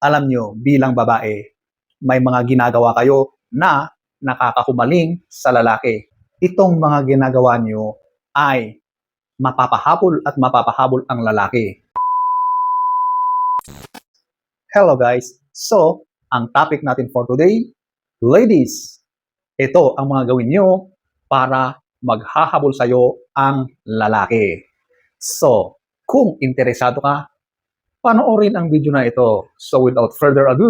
alam nyo, bilang babae, may mga ginagawa kayo na nakakahumaling sa lalaki. Itong mga ginagawa nyo ay mapapahabol at mapapahabol ang lalaki. Hello guys! So, ang topic natin for today, ladies, ito ang mga gawin nyo para maghahabol sa'yo ang lalaki. So, kung interesado ka, panoorin ang video na ito. So, without further ado,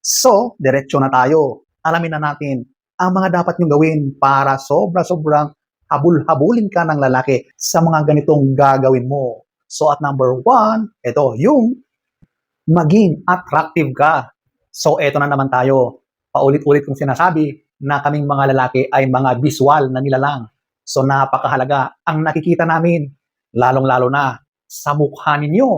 So, diretso na tayo. Alamin na natin ang mga dapat nyo gawin para sobra-sobrang habul-habulin ka ng lalaki sa mga ganitong gagawin mo. So, at number one, ito, yung maging attractive ka. So, eto na naman tayo. Paulit-ulit kong sinasabi na kaming mga lalaki ay mga visual na nilalang. So, napakahalaga ang nakikita namin, lalong-lalo na sa mukha ninyo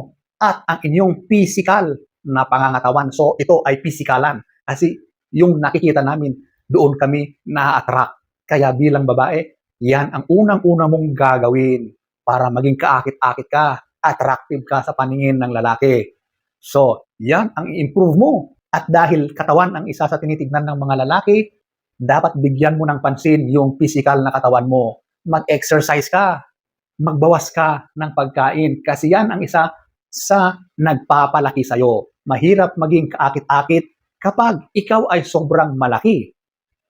at ang inyong physical na pangangatawan. So, ito ay pisikalan. Kasi yung nakikita namin, doon kami na-attract. Kaya bilang babae, yan ang unang-una mong gagawin para maging kaakit-akit ka, attractive ka sa paningin ng lalaki. So, yan ang i-improve mo. At dahil katawan ang isa sa tinitignan ng mga lalaki, dapat bigyan mo ng pansin yung physical na katawan mo. Mag-exercise ka, magbawas ka ng pagkain kasi yan ang isa sa nagpapalaki sa'yo. Mahirap maging kaakit-akit kapag ikaw ay sobrang malaki.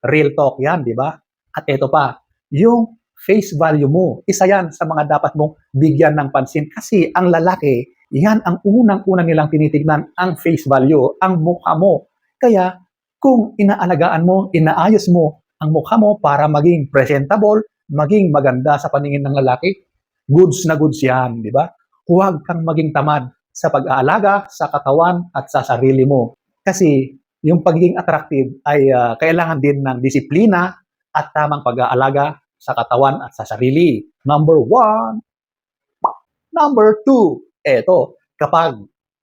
Real talk yan, di ba? At ito pa, yung face value mo, isa yan sa mga dapat mong bigyan ng pansin kasi ang lalaki, yan ang unang-unang nilang tinitignan, ang face value, ang mukha mo. Kaya kung inaalagaan mo, inaayos mo ang mukha mo para maging presentable, maging maganda sa paningin ng lalaki, goods na goods yan, di ba? Huwag kang maging tamad sa pag-aalaga sa katawan at sa sarili mo. Kasi yung pagiging attractive ay ah, kailangan din ng disiplina at tamang pag-aalaga sa katawan at sa sarili. Number one. Number two, eto, kapag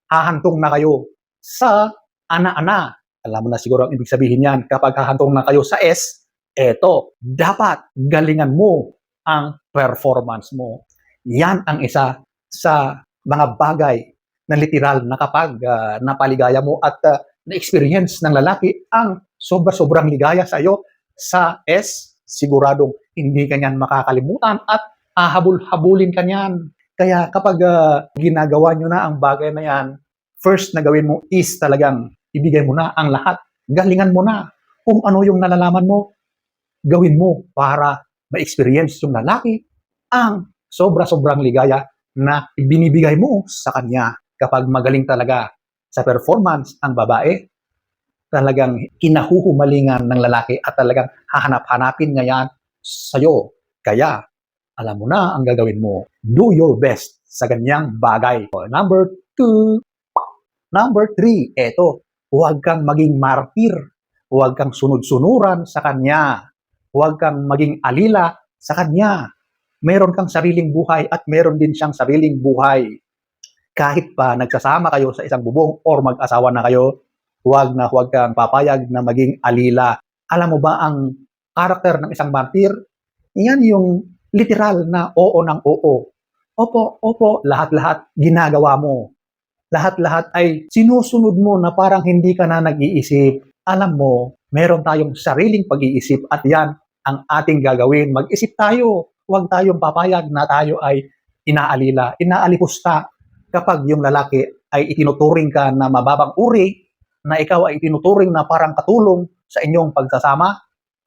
hahantong na kayo sa ana-ana, alam mo na siguro ang ibig sabihin yan, kapag hahantong na kayo sa S, eto, dapat galingan mo ang performance mo. Yan ang isa sa mga bagay na literal na kapag ah, napaligaya mo at ah, na-experience ng lalaki ang sobra-sobrang ligaya sa iyo sa S, siguradong hindi ka niyan makakalimutan at hahabol-habulin ka niyan. Kaya kapag ah, ginagawa nyo na ang bagay na yan, first na gawin mo is talagang ibigay mo na ang lahat. Galingan mo na. Kung ano yung nalalaman mo, gawin mo para ma-experience yung lalaki ang sobra-sobrang ligaya na binibigay mo sa kanya kapag magaling talaga sa performance ang babae, talagang kinahuhumalingan ng lalaki at talagang hahanap-hanapin niya yan sa'yo. Kaya, alam mo na ang gagawin mo. Do your best sa ganyang bagay. Number two. Number three, eto, huwag kang maging martir. Huwag kang sunod-sunuran sa kanya. Huwag kang maging alila sa kanya. Meron kang sariling buhay at meron din siyang sariling buhay kahit pa nagsasama kayo sa isang bubong or mag-asawa na kayo, huwag na huwag kang papayag na maging alila. Alam mo ba ang karakter ng isang martir? Yan yung literal na oo ng oo. Opo, opo, lahat-lahat ginagawa mo. Lahat-lahat ay sinusunod mo na parang hindi ka na nag-iisip. Alam mo, meron tayong sariling pag-iisip at yan ang ating gagawin. Mag-isip tayo. Huwag tayong papayag na tayo ay inaalila, inaalipusta kapag yung lalaki ay itinuturing ka na mababang uri, na ikaw ay itinuturing na parang katulong sa inyong pagsasama,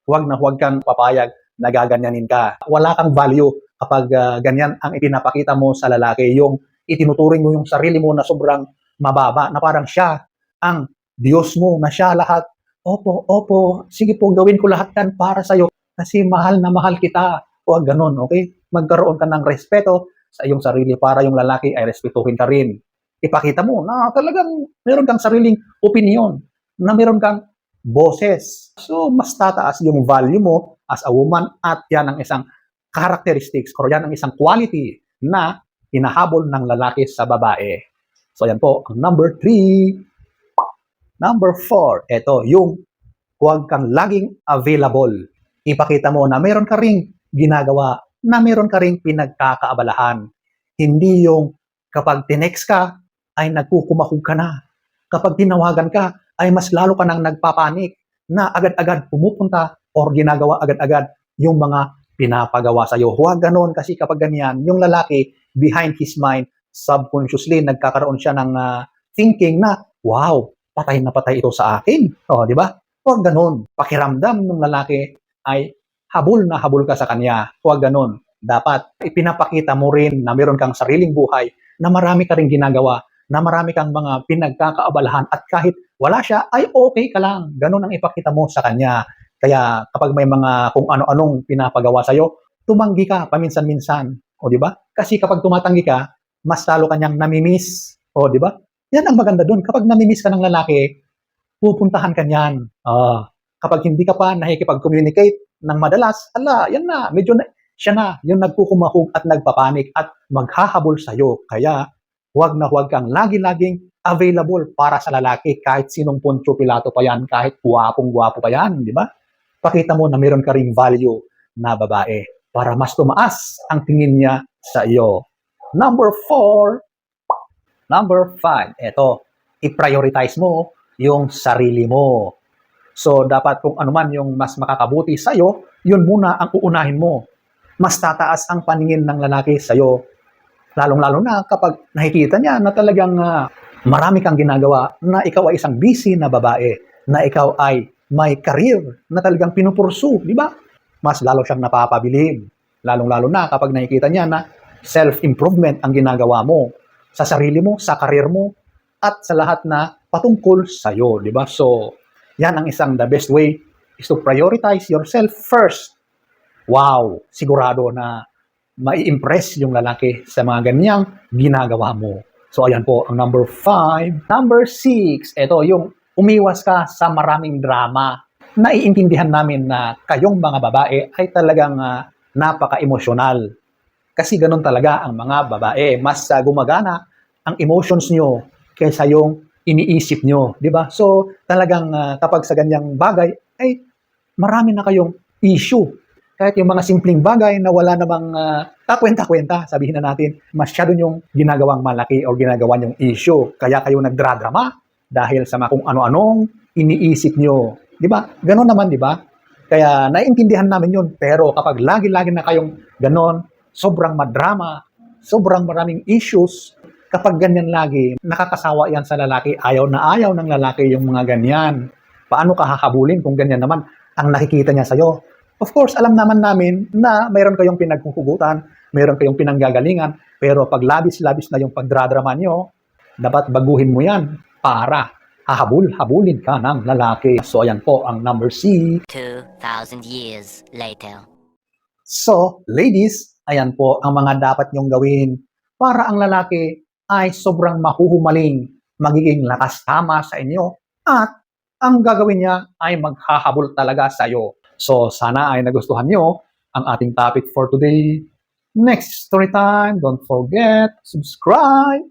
huwag na huwag kang papayag na gaganyanin ka. Wala kang value kapag ah, ganyan ang ipinapakita mo sa lalaki. Yung itinuturing mo yung sarili mo na sobrang mababa, na parang siya ang Diyos mo, na siya lahat. Opo, opo, sige po, gawin ko lahat yan para sa'yo kasi mahal na mahal kita. Huwag ganun, okay? Magkaroon ka ng respeto sa iyong sarili para yung lalaki ay respetuhin ka rin. Ipakita mo na talagang meron kang sariling opinion, na meron kang boses. So, mas tataas yung value mo as a woman at yan ang isang characteristics or yan ang isang quality na hinahabol ng lalaki sa babae. So, yan po ang number three. Number four, ito, yung huwag kang laging available. ipakita mo na meron ka ring ginagawa, na meron ka ring pinagkakaabalahan. Hindi yung kapag tinext ka, ay nagkukumahog ka na. Kapag tinawagan ka, ay mas lalo ka nang nagpapanik na agad-agad pumupunta or ginagawa agad-agad yung mga pinapagawa sa'yo. Huwag ganon kasi kapag ganyan, yung lalaki behind his mind, subconsciously, nagkakaroon siya ng ah, thinking na, wow, patay na patay ito sa akin. O, di ba? Huwag ganon. Pakiramdam ng lalaki ay habol na habol ka sa kanya. Huwag ganon. Dapat ipinapakita mo rin na meron kang sariling buhay, na marami ka rin ginagawa, na marami kang mga pinagkakaabalahan at kahit wala siya, ay okay ka lang. Ganon ang ipakita mo sa kanya. Kaya kapag may mga kung ano-anong pinapagawa sa'yo, tumanggi ka paminsan-minsan. O di ba? Kasi kapag tumatanggi ka, mas lalo kanyang namimiss. O di ba? Yan ang maganda doon. Kapag namimiss ka ng lalaki, pupuntahan ka niyan. Ah, kapag hindi ka pa nakikipag-communicate ng madalas, ala, yan na, medyo na, siya na, yung nagkukumahog at nagpapanik at maghahabol sa'yo. Kaya, huwag na huwag kang lagi-laging available para sa lalaki kahit sinong Poncio Pilato pa yan, kahit guwapong-guwapo pa yan, di ba? Pakita mo na meron ka ring value na babae para mas tumaas ang tingin niya sa iyo. Number four, number five, eto, i-prioritize mo yung sarili mo. So, dapat kung ano man yung mas makakabuti sa iyo, yun muna ang uunahin mo. Mas tataas ang paningin ng lalaki sa iyo. Lalong-lalo na kapag nakikita niya na talagang ah, marami kang ginagawa, na ikaw ay isang busy na babae, na ikaw ay may career na talagang pinupursu, di ba? Mas lalo siyang napapabilib. Lalong-lalo na kapag nakikita niya na self-improvement ang ginagawa mo sa sarili mo, sa career mo, at sa lahat na patungkol sa iyo, di ba? So, yan ang isang the best way is to prioritize yourself first. Wow, sigurado na mai-impress yung lalaki sa mga ganyang ginagawa mo. So, ayan po, ang number five. Number six, ito yung umiwas ka sa maraming drama. Naiintindihan namin na kayong mga babae ay talagang ah, napaka-emosyonal. Kasi ganun talaga ang mga babae. Mas ah, gumagana ang emotions nyo kaysa yung iniisip nyo. di ba? So, talagang ah, kapag sa ganyang bagay, ay marami na kayong issue. Kahit yung mga simpleng bagay na wala namang ah, kakwenta-kwenta, sabihin na natin, masyado yung ginagawang malaki o ginagawa yung issue. Kaya kayo nagdradrama dahil sa mga kung ano-anong iniisip nyo. Di ba? Ganon naman, di ba? Kaya naiintindihan namin yun. Pero kapag lagi-lagi na kayong ganon, sobrang madrama, sobrang maraming issues, kapag ganyan lagi, nakakasawa yan sa lalaki. Ayaw na ayaw ng lalaki yung mga ganyan. Paano ka hahabulin kung ganyan naman ang nakikita niya sa'yo? Of course, alam naman namin na mayroon kayong pinagkukugutan, mayroon kayong pinanggagalingan, pero pag labis-labis na yung pagdradrama nyo, dapat baguhin mo yan para hahabul-habulin ka ng lalaki. So, ayan po ang number C. 2,000 years later. So, ladies, ayan po ang mga dapat nyong gawin para ang lalaki ay sobrang mahuhumaling, magiging lakas tama sa inyo at ang gagawin niya ay maghahabol talaga sa iyo. So, sana ay nagustuhan nyo ang ating topic for today. Next story time, don't forget, subscribe,